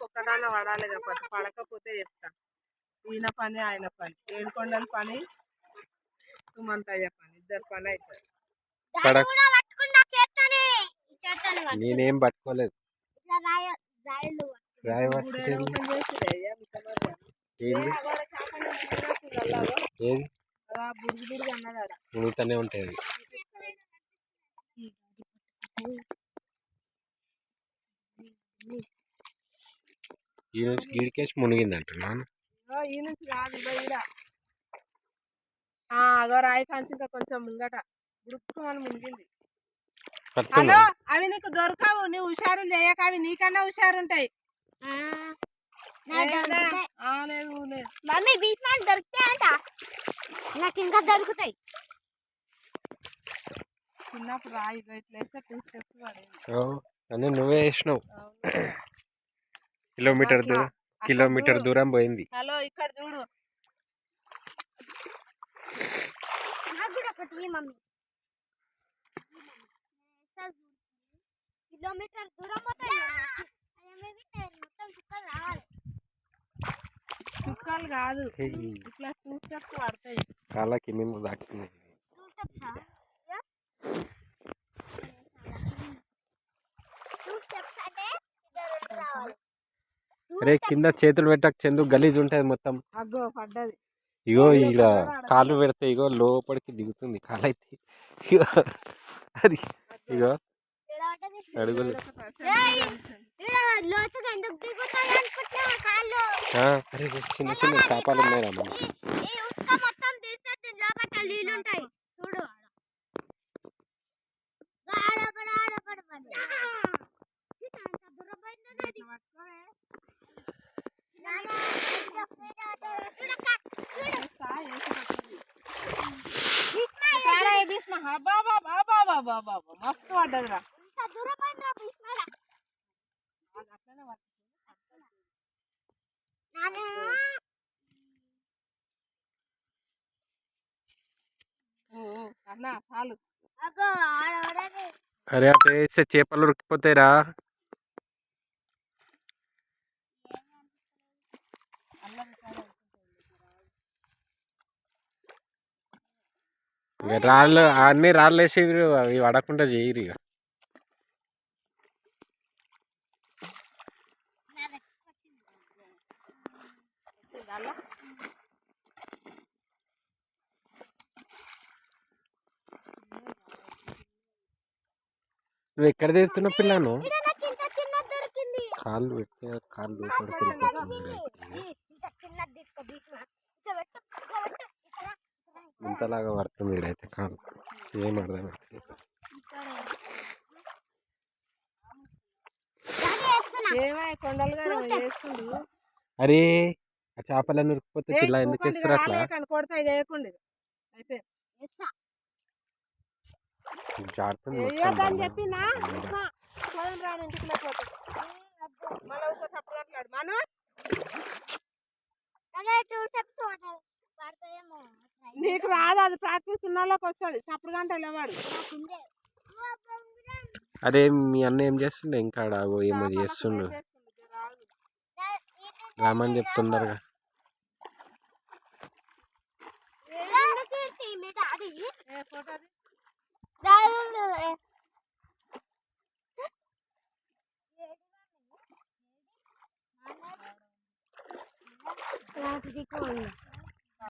ఒక్కడాన పడాలి కాబట్టి పడకపోతే చెప్తా. ఈయన పని ఆయన పని. ఏడుకొండల పని సుమంతయ్య పని. ఇద్దరు పని అవుతుంది. నేనేం పట్టుకోలేదు. రాయ ఏంది? మునుగుతూనే ఉంటాయి అది ఈ నుంచి గిడికేసి మునిగింది అంటున్నాను ఈ నుంచి అగో రాయి కాంచి ఇంకా కొంచెం ముంగట. గుడుక్కుమని ముంగింది హలో అవి నీకు దొరకవు. నువ్వు హుషారులు చేయక అవి నీకన్నా లేదు లేదు మమ్మీ బీచ్ దొరుకుతాయంట నాకు ఇంకా దొరుకుతాయి. చిన్నప్పుడు రాయి ఇట్లా వేస్తే టూ స్టెప్స్ పడేది. ఓ, అన్నీ నువ్వే వేసినావు. కిలోమీటర్ అట్లా. దూరం కిలోమీటర్ చూడు. దూరం పోయింది హలో ఇక్కడ చూడు నాకు కూడా ఒకటి ఇయ్యి మమ్మీ కిలోమీటర్ దూరం పోతాయి మొత్తం చుక్కలు రావాలి చుక్కలు కాదు హే, ఇట్లా టూ స్టెప్స్ పడతాయి కాళ్ళకి మేము దాక్తుంది అరే కింద చేతులు పెట్టక చందు గలీజ్ ఉంటుంది మొత్తం. అగ్గో పడ్డది. ఇగో ఇలా కాలు పెడితే ఇగో లోపలికి దిగుతుంది కాలు అయితే ఇగో. అది ఇగో అడుగులు. కాళ్ళు? అరే చిన్న చిన్న చేపలు ఉన్నాయి ఆడ ఒకడు. అరే అటు వేస్తే చేపలు ఉరికిపోతాయిరా ఇక రాళ్ళు అన్ని రాళ్ళు వేసి అవి పడకుండా చేయరు ఇక. నువ్వు ఎక్కడ తీస్తున్నావు పిల్లను? కాళ్ళు పెడితే కాళ్ళు వెళ్ళిపోతుంది ఈ ఇంత చిన్నది తీసుకో భీష్మ ఇట్లా పెట్టు ఇట్లా పెట్టు ఇక్కడ ఇంతలాగా పడుతుంది ఇడైతే కాళ్ళు ఏం అర్థం అరే ఆ చేపలన్నీ ఉరికిపోతే పిల్ల ఎందుకు వేస్తారు అట్లా కొడతా నీకు రాదు. అది ప్రాక్టీస్ ఉన్న వాళ్ళకి వస్తుంది. తప్పుడు గంట లేవాడు. నాకుండే అరే మీ అన్న ఏం చేస్తుండే? ఇంకా ఆగో ఏమో చేస్తుండు. రామని ఫోటోది డాడీ